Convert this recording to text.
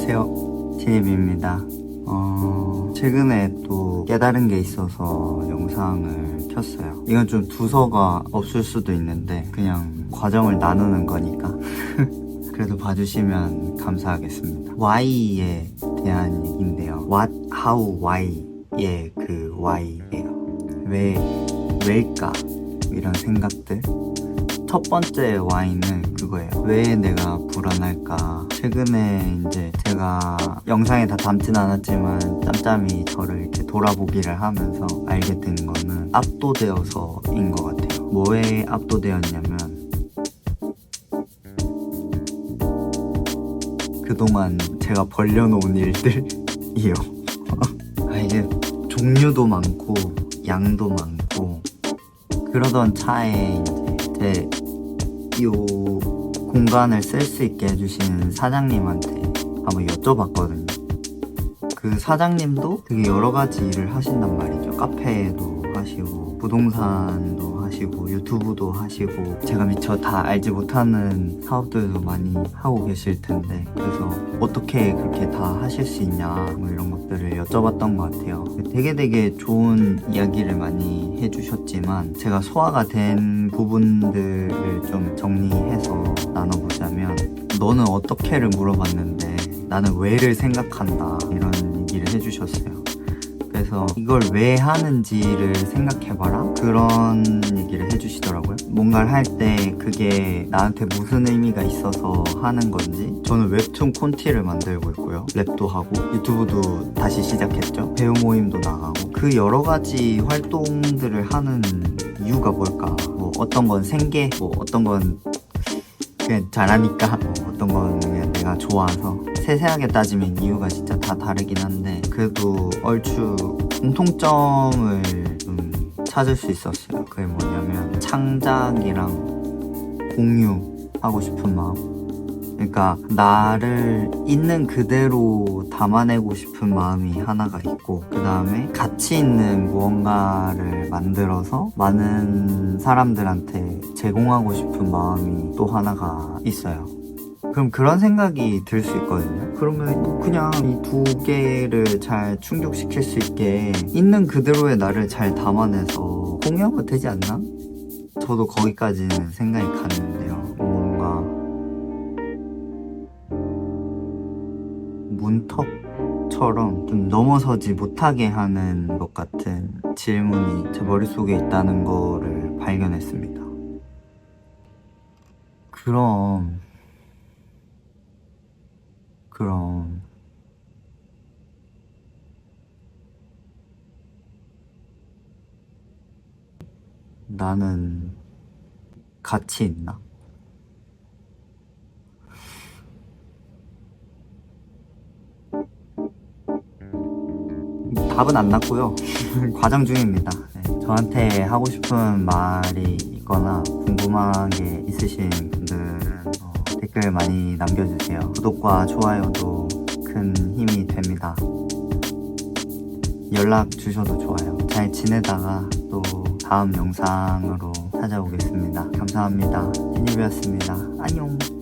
안녕하세요. 티니비입니다. 어, 최근에 또 깨달은 게 있어서 영상을 켰어요. 이건 좀 두서가 없을 수도 있는데 그냥 과정을 나누는 거니까. 그래도 봐주시면 감사하겠습니다. Why에 대한 얘기인데요. What, how, why의 그 why예요. 왜, 왜일까? 이런 생각들. 첫 번째 와인은 그거예요. 왜 내가 불안할까? 최근에 이제 제가 영상에 다 담진 않았지만 짬짬이 저를 이렇게 돌아보기를 하면서 알게 된 거는 압도되어서인 것 같아요. 뭐에 압도되었냐면 그동안 제가 벌려놓은 일들이요. 아, 이게 종류도 많고 양도 많고 그러던 차에 이제 제 요 공간을 쓸 수 있게 해주신 사장님한테 한번 여쭤봤거든요. 그 사장님도 되게 여러 가지 일을 하신단 말이죠. 카페도 하시고 부동산도 하시고 유튜브도 하시고 제가 미처 다 알지 못하는 사업들도 많이 하고 계실 텐데 그래서 어떻게 그렇게 다 하실 수 있냐 뭐 이런 것들을 여쭤봤던 것 같아요. 되게 되게 좋은 이야기를 많이 해주셨지만 제가 소화가 된 부분들을 좀 정리해서 나눠보자면 너는 어떻게를 물어봤는데 나는 왜를 생각한다 이런 얘기를 해주셨어요. 그래서 이걸 왜 하는지를 생각해봐라 그런 얘기를 해주시더라고요. 뭔가를 할 때 그게 나한테 무슨 의미가 있어서 하는 건지 저는 웹툰 콘티를 만들고 있고요. 랩도 하고 유튜브도 다시 시작했죠. 배우 모임도 나가고 그 여러 가지 활동들을 하는 이유가 뭘까? 뭐 어떤 건 생계, 뭐 어떤 건 그냥 잘하니까 뭐 어떤 건 그냥 내가 좋아서 세세하게 따지면 이유가 진짜 다 다르긴 한데 그래도 얼추 공통점을 좀 찾을 수 있었어요 그게 뭐냐면 창작이랑 공유하고 싶은 마음 그러니까 나를 있는 그대로 담아내고 싶은 마음이 하나가 있고 그 다음에 가치 있는 무언가를 만들어서 많은 사람들한테 제공하고 싶은 마음이 또 하나가 있어요. 그럼 그런 생각이 들 수 있거든요. 그러면 뭐 그냥 이 두 개를 잘 충족시킬 수 있게 있는 그대로의 나를 잘 담아내서 공유하면 되지 않나? 저도 거기까지는 생각이 갔는데요. 뭔가 문턱처럼 좀 넘어서지 못하게 하는 것 같은 질문이 제 머릿속에 있다는 거를 발견했습니다. 그럼, 그럼, 나는 가치 있나? 답은 안 났고요. 과정 중입니다. 네, 저한테 하고 싶은 말이 있거나 궁금한 게 있으신 분들은 어, 댓글 많이 남겨주세요. 구독과 좋아요도 큰 힘이 됩니다. 연락 주셔도 좋아요. 잘 지내다가 또 다음 영상으로 찾아오겠습니다. 감사합니다. 티니비였습니다. 안녕.